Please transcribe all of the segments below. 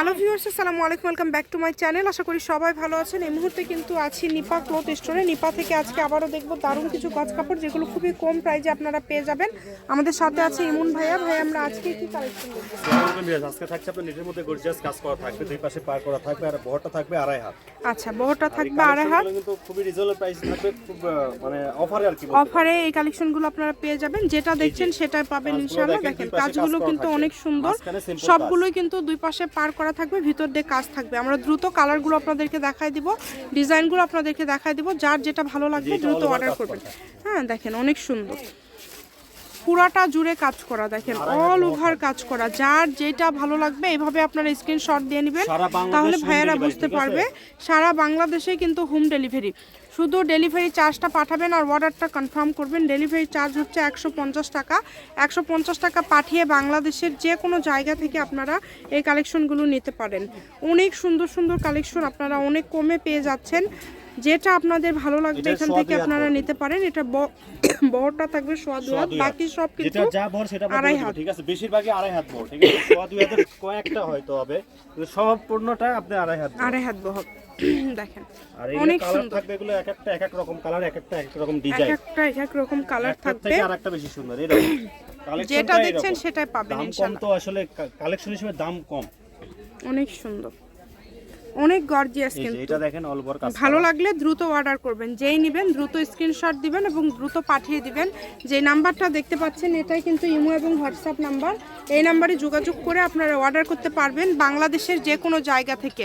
Hello viewers আসসালামু আলাইকুম welcome back to my channel. আশা করি সবাই ভালো আছেন। এই মুহূর্তে কিন্তু আছি নিপা ক্লথ স্টোরে। নিপা থেকে আজকে আবারও দেখব দারুণ কিছু গজ কাপড় যেগুলো খুবই কম প্রাইজে আপনারা পেয়ে যাবেন। আমাদের সাথে আছে ইমন ভাইয়া। ভাই আমরা আজকে কি কালেকশন দেখব আজকে থাকছে আপনার নেটের মধ্যে গর্জিয়াস কাজ করা থাকবে। দুই পাশে পার করা থাকবে আর বহরটা থাকবে আড়াই হাত। আচ্ছা বহরটা থাকবে আড়াই হাত। কিন্তু খুবই রিজনেবল প্রাইস থাকবে। খুব মানে অফারে আর কি অফারে এই কালেকশনগুলো আপনারা পেয়ে যাবেন। যেটা দেখছেন সেটাই পাবেন ইনশাআল্লাহ। দেখেন, কাজগুলো কিন্তু অনেক সুন্দর। সবগুলোই কিন্তু দুই পাশে পার করা থাকবে ভিতর দিয়ে কাজ থাকবে। আমরা দ্রুত কালারগুলো আপনাদেরকে দেখাই দিব ডিজাইনগুলো আপনাদেরকে দেখাই দিব যার যেটা ভালো লাগবে দ্রুত অর্ডার করবে করবেন। হ্যাঁ দেখেন অনেক সুন্দর। পুরাটা জুড়ে কাজ করা দেখেন অল ওভার কাজ করা। যার যেটা ভালো লাগবে এইভাবে আপনারা স্ক্রিনশট দিয়ে নেবেন তাহলে ভাইয়েরা বুঝতে পারবে সারা বাংলাদেশে কিন্তু হোম ডেলিভারি শুধু ডেলিভারি চার্জটা পাঠাবেন আর অর্ডারটা কনফার্ম করবেন। ডেলিভারি চার্জ হচ্ছে একশো পঞ্চাশ টাকা। একশো পঞ্চাশ টাকা পাঠিয়ে বাংলাদেশের যে কোনো জায়গা থেকে আপনারা এই কালেকশনগুলো নিতে পারেন। অনেক সুন্দর সুন্দর কালেকশন আপনারা অনেক কমে পেয়ে যাচ্ছেন। যেটা আপনাদের ভালো লাগবে এখান থেকে আপনারা নিতে পারেন। এটা বড়টা থাকবে সোয়া দুই হাত বাকি সব যেটা যা ভর সেটা আড়াই হাত। ঠিক আছে? বেশিরভাগই আড়াই হাত ভর ঠিক আছে? সোয়া দুই হাতের কয়েকটা হয়তো হবে। সব আপনি আড়াই হাত আড়াই হাত বহর দেখেন আর অনেক কালার সুন্দর। থাকবে এগুলো এক একটা এক এক রকম কালার এক একটা এক এক রকম ডিজাইন। এক একটা এক এক রকম কালার থাকবে থেকে আরেকটা বেশি সুন্দর এরকম। যেটা দেখছেন সেটাই পাবেন ইনশাআল্লাহ দাম কম তো আসলে কালেকশন হিসেবে দাম কম। অনেক সুন্দর। অনেক গর্জিয়াস কিন্তু। এটা দেখেন অল ওভার কাজ ভালো লাগলে দ্রুত অর্ডার করবেন। যেই নেবেন দ্রুত স্ক্রিনশট দিবেন এবং দ্রুত পাঠিয়ে দিবেন। যে নাম্বারটা দেখতে পাচ্ছেন এটাই কিন্তু ইমো এবং হোয়াটসঅ্যাপ নাম্বার এই নাম্বারে যোগাযোগ করে আপনারা অর্ডার করতে পারবেন বাংলাদেশের যে কোনো জায়গা থেকে।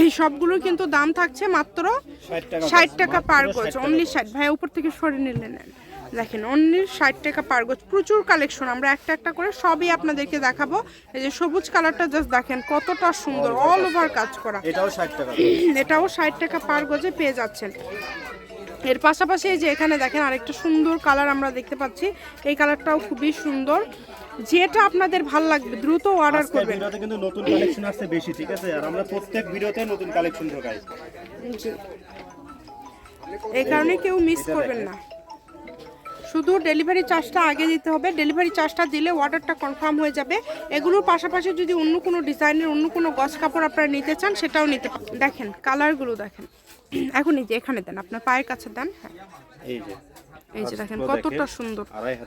এই সবগুলোর কিন্তু দাম থাকছে মাত্র 60 টাকা ষাট টাকা পার 60 গজ অনলি। ষাট। ভাই উপর থেকে সরে নিলে নেন দেখেন অনলি ষাট টাকা পার গজ। প্রচুর কালেকশন আমরা একটা একটা করে সবই আপনাদেরকে দেখাবো। এই যে সবুজ কালারটা জাস্ট দেখেন কতটা সুন্দর অল ওভার কাজ করা। এটাও 60 টাকা এটাও ষাট টাকা পার গজে পেয়ে যাচ্ছেন। এর পাশাপাশি এই যে এখানে দেখেন আরেকটা সুন্দর কালার আমরা দেখতে পাচ্ছি। এই কালারটাও খুবই সুন্দর। যেটা আপনাদের ভালো লাগবে দ্রুত অর্ডার করবেন। ভিডিওতে কিন্তু নতুন কালেকশন আসছে বেশি ঠিক আছে? আর আমরা প্রত্যেক ভিডিওতে নতুন কালেকশন ঢোকাই। এই কারণে কেউ মিস করবেন না। শুধু ডেলিভারি চার্জটা আগে দিতে হবে। ডেলিভারি চার্জটা দিলে অর্ডারটা কনফার্ম হয়ে যাবে। এগুলোর পাশাপাশি যদি অন্য কোনো ডিজাইনের অন্য কোনো গছ কাপড় আপনারা নিতে চান, সেটাও নিতে দেখেন কালারগুলো দেখেন। এখন এই যে এখানে দেন, আপনার পায়ের কাছে দেন। হ্যাঁ। এই যে দেখেন কতটা সুন্দর।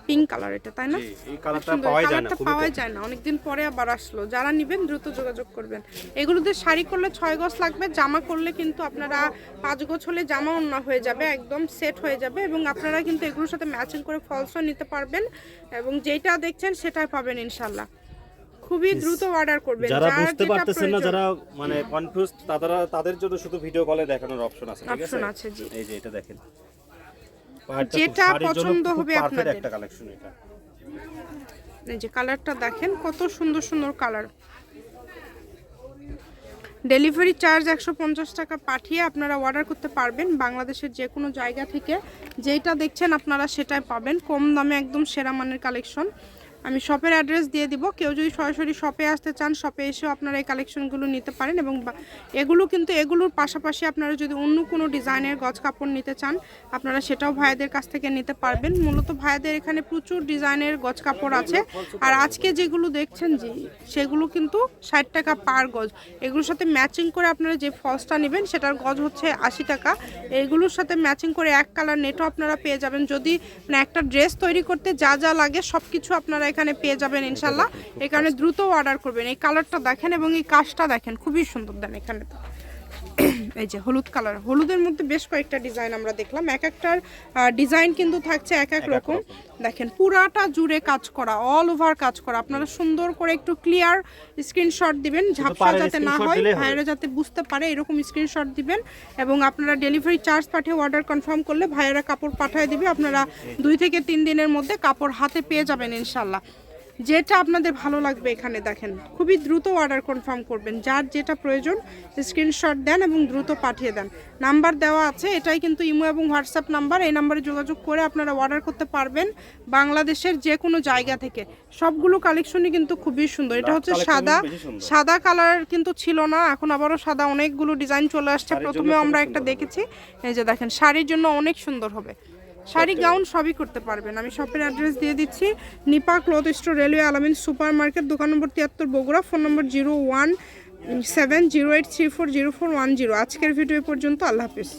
পিঙ্ক কালার এটা তাই না? এই কালারটা পাওয়া যায় না পাওয়া যায় না। অনেকদিন পরে আবার আসলো। যারা নেবেন দ্রুত যোগাযোগ করবেন। এগুলোতে শাড়ি করলে ছয় গজ লাগবে জামা করলে কিন্তু আপনারা পাঁচ গজ হলে জামা অন্য হয়ে যাবে একদম সেট হয়ে যাবে এবং আপনারা কিন্তু এগুলোর সাথে ম্যাচিং করে ফলসও নিতে পারবেন এবং যেটা দেখছেন সেটাই পাবেন ইনশাল্লাহ খুবই দ্রুত অর্ডার করবেন। যারা বুঝতে পারতেছেন না যারা মানে কনফিউজ তারা তাদের জন্য শুধু ভিডিও কলে দেখানোর অপশন আছে ঠিক আছে? আছে, জি। এই যে এটা দেখেন। যেটা পছন্দ হবে আপনাদের। একটা কালেকশন এটা। এই যে কালারটা দেখেন কত সুন্দর সুন্দর কালার ডেলিভারি চার্জ একশো পঞ্চাশ টাকা পাঠিয়ে আপনারা অর্ডার করতে পারবেন বাংলাদেশের যে কোনো জায়গা থেকে। যেটা দেখছেন আপনারা সেটাই পাবেন। কম দামে একদম সেরা মানের কালেকশন আমি শপের অ্যাড্রেস দিয়ে দিব। কেউ যদি সরাসরি শপে আসতে চান শপে এসেও আপনারা এই কালেকশনগুলো নিতে পারেন এবং এগুলো কিন্তু এগুলোর পাশাপাশি আপনারা যদি অন্য কোনো ডিজাইনের গজ কাপড় নিতে চান, আপনারা সেটাও ভাইয়াদের কাছ থেকে নিতে পারবেন। মূলত ভাইয়াদের এখানে প্রচুর ডিজাইনের গজ কাপড় আছে। আর আজকে যেগুলো দেখছেন যে, সেগুলো কিন্তু ষাট টাকা পার গজ। এগুলোর সাথে ম্যাচিং করে আপনারা যে ফলসটা নেবেন, সেটার গজ হচ্ছে আশি টাকা। এগুলোর সাথে ম্যাচিং করে এক কালার নেটও আপনারা পেয়ে যাবেন। যদি মানে একটা ড্রেস তৈরি করতে যা যা লাগে সব কিছু আপনারা এখানে পেয়ে যাবেন ইনশাল্লাহ এই কারণে দ্রুত অর্ডার করবেন। এই কালারটা দেখেন এবং এই কাজটা দেখেন। খুবই সুন্দর দেন এখানে। এই যে হলুদ কালার হলুদের মধ্যে বেশ কয়েকটা ডিজাইন আমরা দেখলাম। এক একটার ডিজাইন কিন্তু থাকছে এক এক রকম। দেখেন পুরাটা জুড়ে কাজ করা অল ওভার কাজ করা। আপনারা সুন্দর করে একটু ক্লিয়ার স্ক্রিনশট দিবেন ঝাপসা যাতে না হয়। ভাইরা যাতে বুঝতে পারে এরকম স্ক্রিনশট দিবেন। এবং আপনারা ডেলিভারি চার্জ পাঠিয়ে অর্ডার কনফার্ম করলে ভাইয়েরা কাপড় পাঠিয়ে দিবে। আপনারা দুই থেকে তিন দিনের মধ্যে কাপড় হাতে পেয়ে যাবেন ইনশাল্লাহ। যেটা আপনাদের ভালো লাগবে এখানে দেখেন। খুবই দ্রুত অর্ডার কনফার্ম করবেন। যার যেটা প্রয়োজন স্ক্রিনশট দেন এবং দ্রুত পাঠিয়ে দেন। নাম্বার দেওয়া আছে এটাই কিন্তু ইমো এবং হোয়াটসঅ্যাপ নাম্বার এই নাম্বারে যোগাযোগ করে আপনারা অর্ডার করতে পারবেন বাংলাদেশের যে কোনো জায়গা থেকে। সবগুলো কালেকশনই কিন্তু খুবই সুন্দর। এটা হচ্ছে সাদা সাদা কালার কিন্তু ছিল না এখন আবারও সাদা অনেকগুলো ডিজাইন চলে আসছে। প্রথমে আমরা একটা দেখেছি। এই যে দেখেন শাড়ির জন্য অনেক সুন্দর হবে। শাড়ি গাউন সবই করতে পারবেন। আমি শপের অ্যাড্রেস দিয়ে দিচ্ছি। Nipa cloth store railway Alamin super market দোকান নম্বর তিয়াত্তর Bogura phone number zero one seven zero eight three four zero four one zero আজকের ভিডিও পর্যন্ত আল্লাহ হাফিজ।